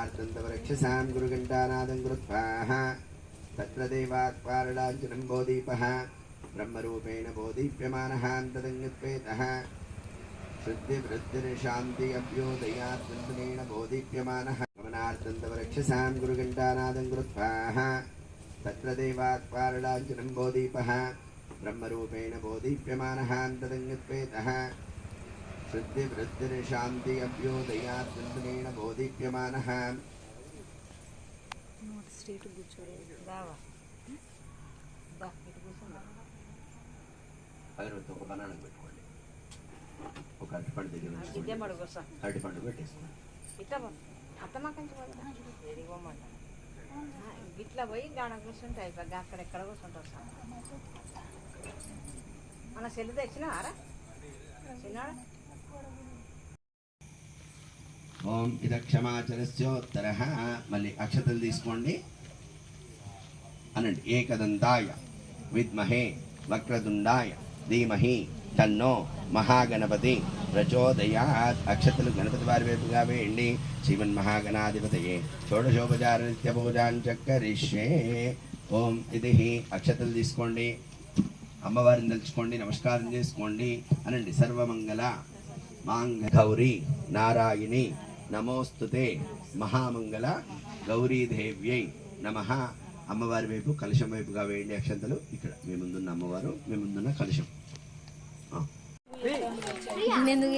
गमनार्थन्तवरक्षसां गुरुघण्टानादं कृत्वाः तत्र देवाक्पारडाञ्जनं बोधीपः ब्रह्मरूपेण बोधीप्यमानः तदङ्गत्वेतः शुद्धिवृद्धिर्शान्ति अभ्योदयात्मन्त्रेण बोधीप्यमानः गमनार्थन्तवरक्षसां गुरुघण्टानादं कृत्वाः तत्र देवाक्पारडाञ्जनं बोधीपः ब्रह्मरूपेण बोधीप्यमानः तदङ्गत्वेतः शुद्धिवृद्धिर्शान्ति अभ्योदयात्मन्त्रेण बोधीप्यमानः స్ట్రీట్ కూర్చోడు దావా దా ఇటు కూర్చుందా అగరబత్తి ఒక బనానా పెట్టుకోండి ఒక అరటిపండు దగ్గర ఇదే ఉంచుకోండి మడు కూర్చో అరటిపండు పెట్టేసుకోండి ఇట్లా పో అత్తమ్మ కంచి పోదా ఏది పోమంట ఇట్లా పోయి గాడ కూర్చుంటే అయిపోయి అక్కడ ఎక్కడ కూర్చుంటావు సార్ మన సెల్లు తెచ్చినారా చిన్నాడు ఓం ఇద క్షమాచరస్యోత్తర మళ్ళీ అక్షతలు తీసుకోండి. అనండి. ఏకదంతాయ విద్మహే వక్రదుండాయ ధీమహి తన్నో మహాగణపతి ప్రచోదయాత్. అక్షతలు గణపతి వారి వైపుగా వేయండి. శ్రీమన్ మహాగణాధిపతయే. షోడశోపచార నిత్య పూజాంచక్కరిష్యే ఓం ఇది అక్షతలు తీసుకోండి. అమ్మవారిని తలుచుకోండి. నమస్కారం చేసుకోండి. అనండి. సర్వమంగళ. మాంగ గౌరీ నారాయణి నమోస్తుతే మహామంగళ గౌరీదేవ్యై నమ. అమ్మవారి వైపు కలశం వైపుగా వేయండి అక్షంతలు. ఇక్కడ మీ ముందున్న అమ్మవారు మీ ముందున్న కలశం. ఎందుకు